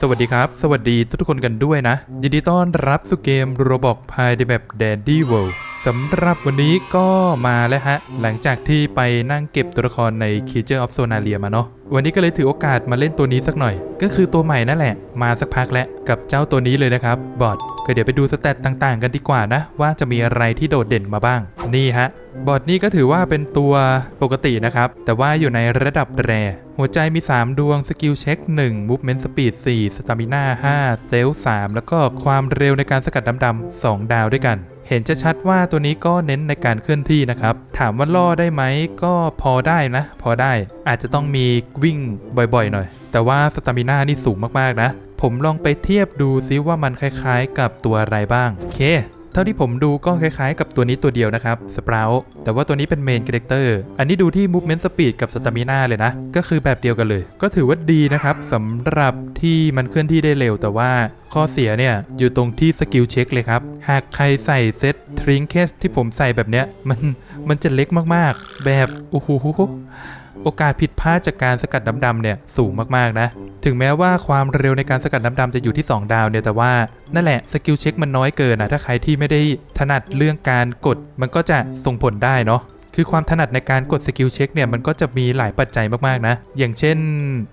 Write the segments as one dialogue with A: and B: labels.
A: สวัสดีครับ สวัสดีทุกๆคนกันด้วยนะ ยินดีต้อนรับสู่เกม Roblox ภายในแบบ Dandy World สำหรับวันนี้ก็มาแล้วฮะ หลังจากที่ไปนั่งเก็บตัวละครใน Creature of Sonalia มาเนาะวันนี้ก็เลยถือโอกาสมาเล่นตัวนี้สักหน่อย ก็คือตัวใหม่นั่นแหละ มาสักพักแล้วกับเจ้าตัวนี้เลยนะครับ บอทก็เดี๋ยวไปดูสเตตต่างๆ กันดีกว่านะ ว่าจะมีอะไรที่โดดเด่นมาบ้าง นี่ฮะ บอทนี้ก็ถือว่าเป็นตัวปกตินะครับ แต่ว่าอยู่ในระดับแร หัวใจมี 3 ดวงสกิลเช็ค 1 Movement Speed 4 Stamina 5เซล3แล้วก็ความเร็วในการสกัดดำๆ2ดาวด้วยกัน เห็นจะชัดว่าตัวนี้ก็เน้นในการเคลื่อนที่นะครับ ถามว่าล่อได้ไหมก็พอได้นะ พอได้อาจจะต้องมีวิ่งบ่อยๆหน่อย แต่ว่าสตามิน่านี่สูงมากๆนะ ผมลองไปเทียบดูซิว่ามันคล้ายๆ กับตัวอะไรบ้าง โอเค ท่าที่ผมดูก็คล้ายๆ กับตัวนี้ตัวเดียวนะครับสปราวแต่ว่าตัวนี้เป็นเมนคาแรคเตอร์อันนี้ดูที่ Movement Speed กับ Stamina เลยนะ ก็คือแบบเดียวกันเลย ก็ถือว่าดีนะครับสำหรับที่มันเคลื่อนที่ได้เร็ว แต่ว่าข้อเสียเนี่ย อยู่ตรงที่สกิลเช็คเลยครับ หากใครใส่เซตทริงเคสที่ผมใส่แบบเนี้ยมันมันจะเล็กมากๆ แบบโอ้โห โอกาสผิดพลาดจากการสกัดน้ำดำเนี่ยสูงมากๆนะ ถึงแม้ว่าความเร็วในการสกัดน้ำดำจะอยู่ที่ 2 ดาวเนี่ยแต่ว่านั่นแหละสกิลเช็คมันน้อยเกินนะถ้าใครที่ไม่ได้ถนัดเรื่องการกด มันก็จะส่งผลได้เนาะคือความถนัดในการกดสกิลเช็คเนี่ยมันก็จะมีหลายปัจจัยมากๆนะ อย่างเช่น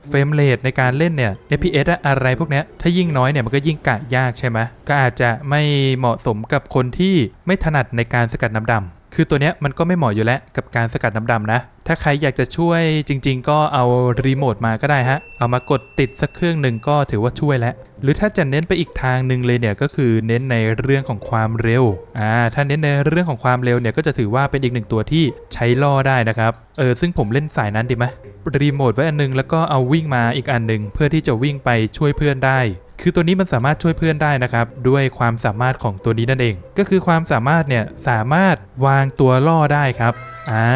A: เฟรมเรทในการเล่นเนี่ย FPS อะอะไรพวกนี้ถ้ายิ่งน้อยเนี่ยมันก็ยิ่งกะยากใช่ไหมก็อาจจะไม่เหมาะสมกับคนที่ไม่ถนัดในการสกัดน้ำดำ คือตัวเนี้ยมันก็ไม่เหมาะอยู่แล้วกับการสกัดน้ำดำนะ ถ้าใครอยากจะช่วยจริง ๆ ก็เอารีโมทมาก็ได้ฮะ เอามากดติดสักเครื่องหนึ่งก็ถือว่าช่วยแล้ว หรือถ้าจะเน้นไปอีกทางหนึ่งเลยเนี่ยก็คือเน้นในเรื่องของความเร็ว อ่า ถ้าเน้นในเรื่องของความเร็วเนี่ยก็จะถือว่าเป็นอีกหนึ่งตัวที่ใช้ล่อได้นะครับ เออซึ่งผมเล่นสายนั้นดีไหมรีโมทไว้อันหนึงแล้วก็เอาวิ่งมาอีกอันหนึ่งเพื่อที่จะวิ่งไปช่วยเพื่อนได้ คือตัวนี้มันสามารถช่วยเพื่อนได้นะครับ ด้วยความสามารถของตัวนี้นั่นเอง ก็คือความสามารถเนี่ยสามารถวางตัวล่อได้ครับ อ่า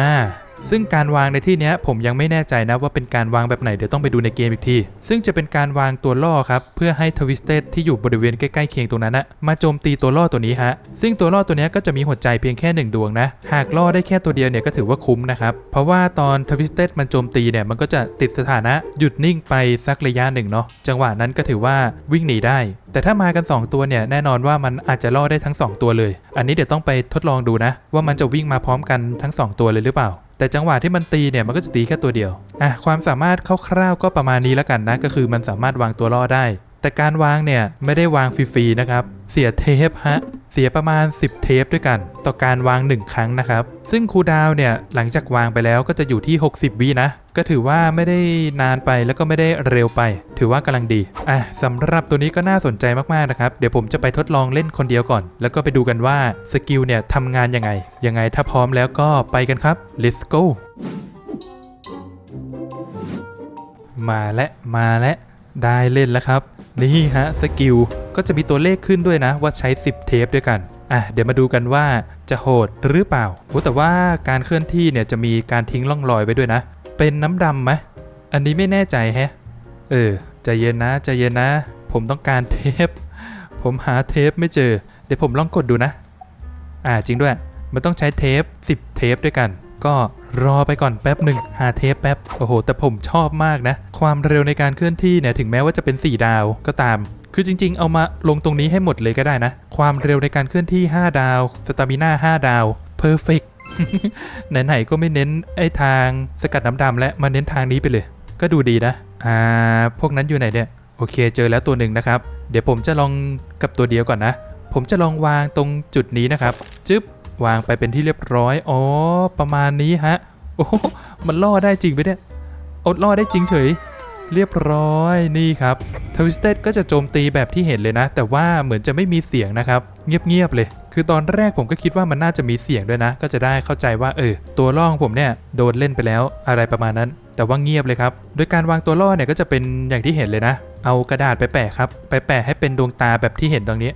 A: ซึ่งการวางในที่นี้ผมยังไม่แน่ใจนะว่าเป็นการวางแบบไหนเดี๋ยวต้องไปดูในเกมอีกที ซึ่งจะเป็นการวางตัวล่อครับ เพื่อให้ทวิสเตดที่อยู่บริเวณใกล้ๆเคียงตรงนั้นนะมาโจมตีตัวล่อตัวนี้ฮะ ซึ่งตัวล่อตัวนี้ก็จะมีหัวใจเพียงแค่หนึ่งดวงนะ หากล่อได้แค่ตัวเดียวเนี่ยก็ถือว่าคุ้มนะครับ เพราะว่าตอนทวิสเตดมันโจมตีเนี่ยมันก็จะติดสถานะหยุดนิ่งไปสักระยะหนึ่งเนาะ จังหวะนั้นก็ถือว่าวิ่งหนีได้ แต่ถ้ามากัน 2 ตัวเนี่ยแน่นอนว่ามันอาจจะล่อได้ทั้ง 2 ตัวเลย อันนี้เดี๋ยวต้องไปทดลองดูนะ ว่ามันจะวิ่งมาพร้อมกันทั้ง 2 ตัวเลยหรือเปล่า แต่จังหวะที่มันตีเนี่ยมันก็จะตีแค่ตัวเดียวอะความสามารถคร่าวๆก็ประมาณนี้แล้วกันนะก็คือมันสามารถวางตัวล่อได้ แต่การวางเนี่ยไม่ได้วางฟรีๆนะครับ เสียเทปฮะ เสียประมาณ 10 เทปด้วยกัน ต่อการวาง 1 ครั้งนะครับ ซึ่งคูดาวเนี่ยหลังจากวางไปแล้วก็จะอยู่ที่ 60 วินะ ก็ถือว่าไม่ได้นานไปแล้วก็ไม่ได้เร็วไป ถือว่ากำลังดี อะสำหรับตัวนี้ก็น่าสนใจมากๆนะครับ เดี๋ยวผมจะไปทดลองเล่นคนเดียวก่อน แล้วก็ไปดูกันว่าสกิลเนี่ยทำงานยังไง ยังไงถ้าพร้อมแล้วก็ไปกันครับ let's go มาและมาและได้เล่นแล้วครับ นี่ฮะสกิลก็จะมีตัวเลขขึ้นด้วยนะว่าใช้ 10 เทปด้วยกันอะเดี๋ยวมาดูกันว่าจะโหดหรือเปล่าโอ้แต่ว่าการเคลื่อนที่เนี่ยจะมีการทิ้งร่องรอยไว้ด้วยนะ เป็นน้ำดำไหมอันนี้ไม่แน่ใจแฮะ เออใจเย็นนะใจเย็นนะ ผมต้องการเทป ผมหาเทปไม่เจอ เดี๋ยวผมลองกดดูนะ อ่าจริงด้วย มันต้องใช้เทป 10 เทปด้วยกัน ก็รอไปก่อนแป๊บหนึ่งหาเทปแป๊บ โอ้โห แต่ผมชอบมากนะ ความเร็วในการเคลื่อนที่เนี่ยถึงแม้ว่าจะเป็น 4 ดาวก็ตาม คือจริง ๆ เอามาลงตรงนี้ให้หมดเลยก็ได้นะ ความเร็วในการเคลื่อนที่ 5 ดาวสตามิน่า5ดาวเพอร์เฟกไหนๆก็ไม่เน้นไอ้ทางสกัดน้ำดำและมาเน้นทางนี้ไปเลย ก็ดูดีนะ อ่า พวกนั้นอยู่ไหนเนี่ยโอเค เจอแล้วตัวหนึ่งนะครับ เดี๋ยวผมจะลองกับตัวเดียวก่อนนะ ผมจะลองวางตรงจุดนี้นะครับ จึ๊บ วางไปเป็นที่เรียบร้อย อ๋อ ประมาณนี้ฮะ โอ้โหมันล่อได้จริงไปเนี่ยอดล่อได้จริงเฉย เรียบร้อย นี่ครับทวิสเต็ดก็จะโจมตีแบบที่เห็นเลยนะ แต่ว่าเหมือนจะไม่มีเสียงนะครับ เงียบๆเลย คือตอนแรกผมก็คิดว่ามันน่าจะมีเสียงด้วยนะ ก็จะได้เข้าใจว่าเออ ตัวล่อของผมเนี่ยโดนเล่นไปแล้วอะไรประมาณนั้น แต่ว่าเงียบเลยครับ โดยการวางตัวล่อเนี่ยก็จะเป็นอย่างที่เห็นเลยนะ เอากระดาษไปแปะครับ ไปแปะให้เป็นดวงตาแบบที่เห็นตรงนี้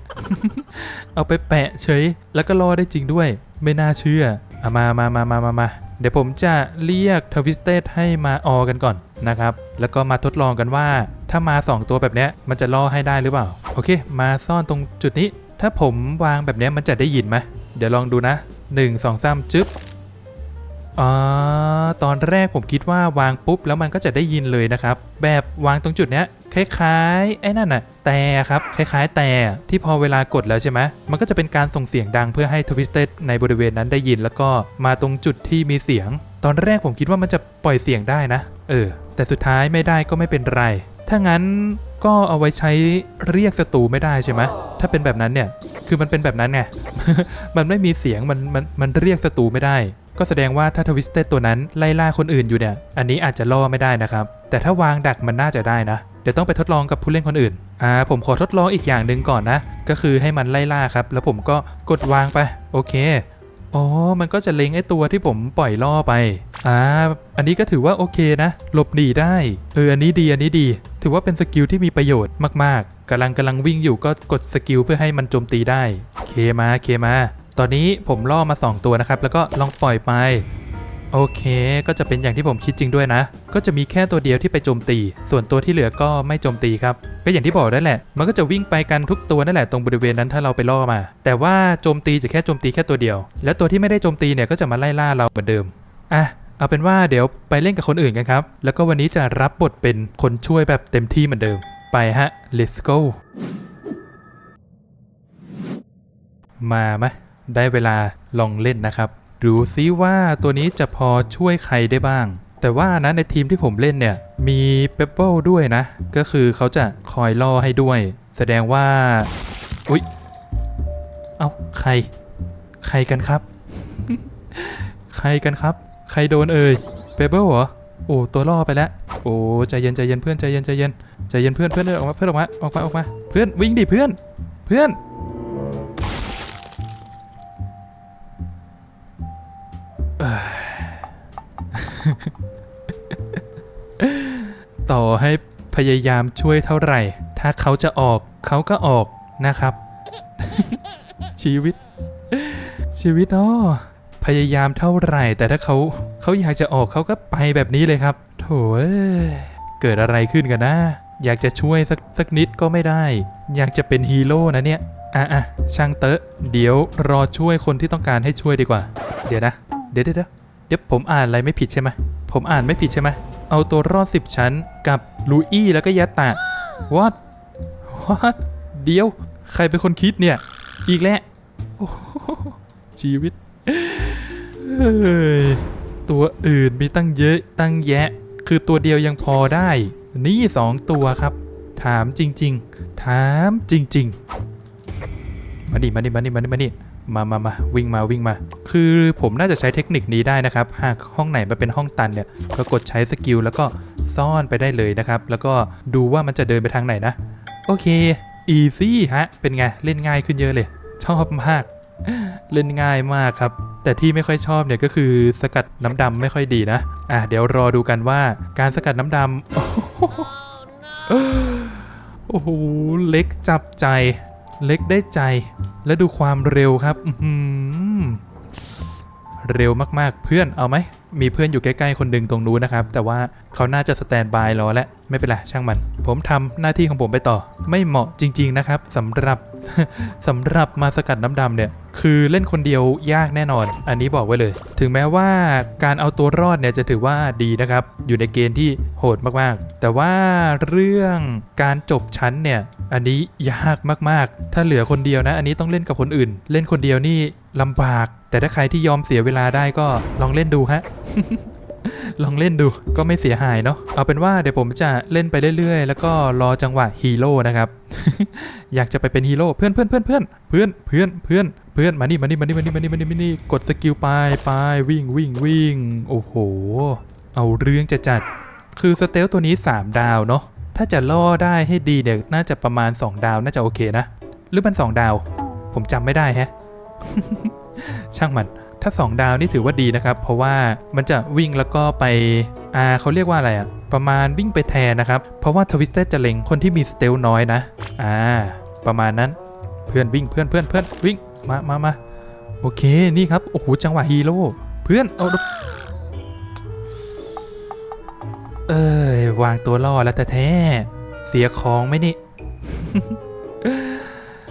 A: เอาไปแปะเฉย แล้วก็ล่อได้จริงด้วย ไม่น่าเชื่อเอามามามามามามาเดี๋ยวผมจะเรียกทวิสเตดให้มาออกันก่อนนะครับ แล้วก็มาทดลองกันว่า ถ้ามา 2 ตัวแบบนี้มันจะล่อให้ได้หรือเปล่า โอเค มาซ่อนตรงจุดนี้ ถ้าผมวางแบบนี้มันจะได้ยินไหมเดี๋ยวลองดูนะ 1 2 3จึ๊บอ๋อตอนแรกผมคิดว่าวางปุ๊บแล้วมันก็จะได้ยินเลยนะครับ แบบวางตรงจุดเนี้ย คล้ายๆ ไอ้นั่นน่ะแต่ครับ คล้ายๆ แต่ที่พอเวลากดแล้วใช่ไหมมันก็จะเป็นการส่งเสียงดังเพื่อให้ทวิสเต็ดในบริเวณนั้นได้ยิน แล้วก็มาตรงจุดที่มีเสียง ตอนแรกผมคิดว่ามันจะปล่อยเสียงได้นะ เออ แต่สุดท้ายไม่ได้ก็ไม่เป็นไร ถ้างั้นก็เอาไว้ใช้เรียกศัตรูไม่ได้ใช่ไหมถ้าเป็นแบบนั้นเนี่ย คือมันเป็นแบบนั้นไง มันไม่มีเสียง มัน มัน มันเรียกศัตรูไม่ได้ ก็แสดงว่าถ้าทวิสเต็ดตัวนั้นไล่ล่าคนอื่นอยู่เนี่ย อันนี้อาจจะล่อไม่ได้นะครับ แต่ถ้าวางดักมันน่าจะได้นะ เดี๋ยวต้องไปทดลองกับผู้เล่นคนอื่น อ่า ผมขอทดลองอีกอย่างหนึ่งก่อนนะ ก็คือให้มันไล่ล่าครับ แล้วผมก็กดวางไป โอเค อ๋อ มันก็จะเล็งไอ้ตัวที่ผมปล่อยล่อไป อ่า อันนี้ก็ถือว่าโอเคนะ หลบหนีได้ เออ อันนี้ดี อันนี้ดี ถือว่าเป็นสกิลที่มีประโยชน์มากๆกำลังกำลังวิ่งอยู่ก็กดสกิลเพื่อให้มันโจมตีได้ เคมา เคมา ตอนนี้ผมล่อมา 2 ตัวนะครับ แล้วก็ลองปล่อยไป โอเค ก็จะเป็นอย่างที่ผมคิดจริงด้วยนะ ก็จะมีแค่ตัวเดียวที่ไปโจมตี ส่วนตัวที่เหลือก็ไม่โจมตีครับ ก็อย่างที่บอกนั่นแหละ มันก็จะวิ่งไปกันทุกตัวนั่นแหละตรงบริเวณนั้นถ้าเราไปล่อมา แต่ว่าโจมตีจะแค่โจมตีแค่ตัวเดียว แล้วตัวที่ไม่ได้โจมตีเนี่ยก็จะมาไล่ล่าเราเหมือนเดิม อะ เอาเป็นว่าเดี๋ยวไปเล่นกับคนอื่นกันครับ แล้วก็วันนี้จะรับบทเป็นคนช่วยแบบเต็มที่เหมือนเดิม ไปฮะ let's go มาไหมได้เวลาลองเล่นนะครับ ดูซิว่าตัวนี้จะพอช่วยใครได้บ้าง แต่ว่านะในทีมที่ผมเล่นเนี่ย มีเปเปิลด้วยนะ ก็คือเขาจะคอยล่อให้ด้วย แสดงว่า อุ๊ย เอาใคร ใครกันครับ ใครกันครับ ใครโดนเอ่ยเปเปิลเหรอโอ้ตัวล่อไปแล้ว โอ้ใจเย็นใจเย็นเพื่อนใจเย็นใจเย็นใจเย็นเพื่อนเพื่อนเดินออกมาเพื่อนออกมาออกมาออกมา เพื่อนวิ่งดิเพื่อน เพื่อน ต่อให้พยายามช่วยเท่าไหร่ ถ้าเขาจะออกเขาก็ออกนะครับ ชีวิต ชีวิตเนาะพยายามเท่าไหร่ แต่ถ้าเขาเขาอยากจะออกเขาก็ไปแบบนี้เลยครับ โถเเกิดอะไรขึ้นกันนะ อยากจะช่วยสักสักนิดก็ไม่ได้ อยากจะเป็นฮีโร่นะเนี่ยอะอะช่างเตอะ เดี๋ยวรอช่วยคนที่ต้องการให้ช่วยดีกว่า เดี๋ยวนะ เดี๋ยวเดี๋ยวเดี๋ยวผมอ่านอะไรไม่ผิดใช่ไหมผมอ่านไม่ผิดใช่ไหม เอาตัวรอดสิบชั้น กับลูอี้แล้วก็ยัตะ what what เดียว ใครเป็นคนคิดเนี่ย อีกแล้วชีวิตเอ้ยตัวอื่นมีตั้งเยอะตั้งแยะ คือตัวเดียวยังพอได้ นี่สองตัวครับ ถามจริง ๆ ถามจริง ๆ มาดิมาดิมาดิมาดิมาดิมามามาวิ่งมาวิ่งมา คือผมน่าจะใช้เทคนิคนี้ได้นะครับ หากห้องไหนมันเป็นห้องตันเนี่ยก็กดใช้สกิลแล้วก็ซ่อนไปได้เลยนะครับ แล้วก็ดูว่ามันจะเดินไปทางไหนนะ โอเคอีซี่ฮะ เป็นไง เล่นง่ายขึ้นเยอะเลย ชอบมาก เล่นง่ายมากครับ แต่ที่ไม่ค่อยชอบเนี่ยก็คือสกัดน้ำดำไม่ค่อยดีนะ อะเดี๋ยวรอดูกันว่าการสกัดน้ำดำโอ้โหเล็กจับใจ เล็กได้ใจ และดูความเร็วครับเร็วมากๆ เพื่อนเอาไหม มีเพื่อนอยู่ใกล้ๆคนหนึ่งตรงนู้นนะครับ แต่ว่าเขาน่าจะสแตนบายรอแล้วไม่เป็นไรช่างมัน ผมทำหน้าที่ของผมไปต่อ ไม่เหมาะจริง ๆ นะครับสำหรับสำหรับมาสกัดน้ำดำเนี่ย คือเล่นคนเดียวยากแน่นอน อันนี้บอกไว้เลย ถึงแม้ว่าการเอาตัวรอดเนี่ยจะถือว่าดีนะครับ อยู่ในเกณฑ์ที่โหดมากๆ แต่ว่าเรื่องการจบชั้นเนี่ย อันนี้ยากมากๆ ถ้าเหลือคนเดียวนะ อันนี้ต้องเล่นกับคนอื่น เล่นคนเดียวนี่ลำบาก แต่ถ้าใครที่ยอมเสียเวลาได้ก็ลองเล่นดูฮะลองเล่นดูก็ไม่เสียหายเนาะเอาเป็นว่าเดี๋ยวผมจะเล่นไปเรื่อยๆ แล้วก็รอจังหวะฮีโร่นะครับ อยากจะไปเป็นฮีโร่เพื่อนเพื่อนเพื่อนเพื่อนเพื่อนเพื่อนเพื่อน เพื่อนมานี่มานี่มานี่มานี่มานี่มานี่มานี่กดสกิลไปไปวิ่งวิ่งวิ่งโอ้โห เอาเรื่องจะจัด คือสเตลตัวนี้ 3 ดาวเนาะถ้าจะล่อได้ให้ดีเนี่ยน่าจะประมาณ 2 ดาวน่าจะโอเคนะ หรือมัน 2 ดาว ผมจำไม่ได้แฮะ ช่างมัน ถ้า 2 ดาวนี่ถือว่าดีนะครับ เพราะว่ามันจะวิ่งแล้วก็ไปอ่าเขาเรียกว่าอะไรอะประมาณวิ่งไปแทนนะครับ เพราะว่าทวิสเตอร์จะเล็งคนที่มีสเตลน้อยนะ อ่า ประมาณนั้น เพื่อนวิ่งเพื่อนเพื่อนเพื่อนวิ่ง มามามาโอเค นี่ครับ โอ้โห จังหวะฮีโร่ เพื่อน เอาเอ้ยวางตัวล่อแล้วแต่แท้ เสียของไหมนี่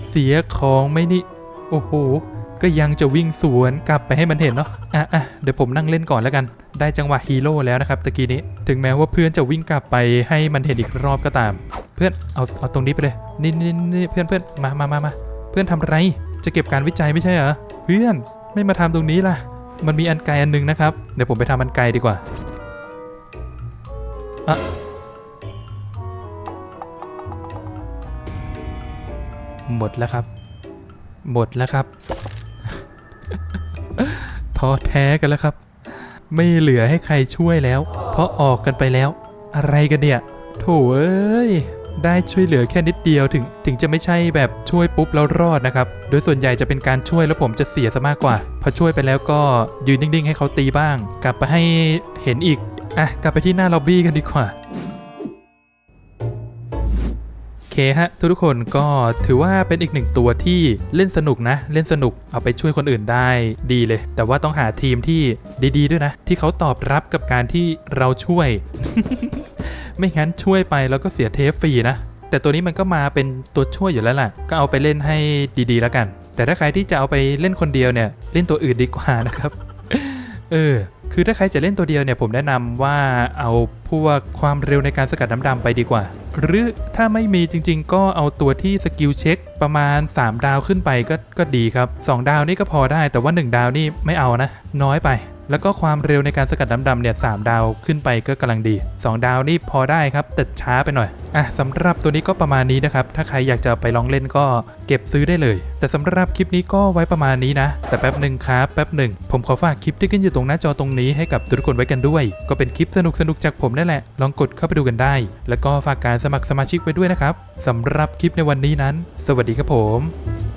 A: เสียของไหมนี่ โอ้โห ก็ยังจะวิ่งสวนกลับไปให้มันเห็นเนาะ อะอะเดี๋ยวผมนั่งเล่นก่อนแล้วกัน ได้จังหวะฮีโร่แล้วนะครับตะกี้นี้ ถึงแม้ว่าเพื่อนจะวิ่งกลับไปให้มันเห็นอีกรอบก็ตาม เพื่อน เอา เอาตรงนี้ไปเลย นี่นี่นี่เพื่อนเพื่อนมามามามาเพื่อนทำไร จะเก็บการวิจัยไม่ใช่เหรอเพื่อนไม่มาทำตรงนี้ล่ะ มันมีอันไกลอันหนึงนะครับ เดี๋ยวผมไปทำอันไกลดีกว่าอะหมดแล้วครับ หมดแล้วครับท้อแท้กันแล้วครับ ไม่เหลือให้ใครช่วยแล้ว เพราะออกกันไปแล้ว อะไรกันเนี่ย โถเอ้ย ได้ช่วยเหลือแค่นิดเดียวถึงถึงจะไม่ใช่แบบช่วยปุ๊บแล้วรอดนะครับ โดยส่วนใหญ่จะเป็นการช่วยแล้วผมจะเสียซะมากกว่า พอช่วยไปแล้วก็ยืนนิ่งๆ ให้เขาตีบ้าง กลับไปให้เห็นอีกอะกลับไปที่หน้าล็อบบี้กันดีกว่า เคฮะทุกๆคนก็ถือว่าเป็นอีกหนึ่งตัวที่เล่นสนุกนะ เล่นสนุกเอาไปช่วยคนอื่นได้ดีเลย แต่ว่าต้องหาทีมที่ดีๆด้วยนะ ที่เขาตอบรับกับการที่เราช่วย ไม่งั้นช่วยไปแล้วก็เสียเทปฟรีนะ แต่ตัวนี้มันก็มาเป็นตัวช่วยอยู่แล้วล่ะ ก็เอาไปเล่นให้ดีๆแล้วกัน แต่ถ้าใครที่จะเอาไปเล่นคนเดียวเนี่ย เล่นตัวอื่นดีกว่านะครับ เออคือถ้าใครจะเล่นตัวเดียวเนี่ยผมแนะนำว่าเอาพวกความเร็วในการสกัดน้ำดำไปดีกว่า หรือถ้าไม่มีจริงๆ ก็เอาตัวที่สกิลเช็คประมาณ 3 ดาวขึ้นไปก็ก็ดีครับ 2 ดาวนี่ก็พอได้แต่ว่า 1 ดาวนี่ไม่เอานะ น้อยไป แล้วก็ความเร็วในการสกัดน้ำดำเนี่ยสดาวขึ้นไปก็กำลังดี 2 ดาวนี่พอได้ครับแต่ช้าไปหน่อยอะสำหรับตัวนี้ก็ประมาณนี้นะครับ ถ้าใครอยากจะไปลองเล่นก็เก็บซื้อได้เลย แต่สำหรับคลิปนี้ก็ไว้ประมาณนี้นะ แต่แป๊บหนึ่งครับแป๊บหนึ่งผมขอฝากคลิปที่ขึ้นอยู่ตรงหน้าจอตรงนี้ให้กับทุกคนไว้กันด้วย ก็เป็นคลิปสนุกๆจากผมนั่นแหละ ลองกดเข้าไปดูกันได้ แล้วก็ฝากการสมัครสมาชิกไว้ด้วยนะครับสำหรับคลิปในวันนี้นั้น สวัสดีครับผม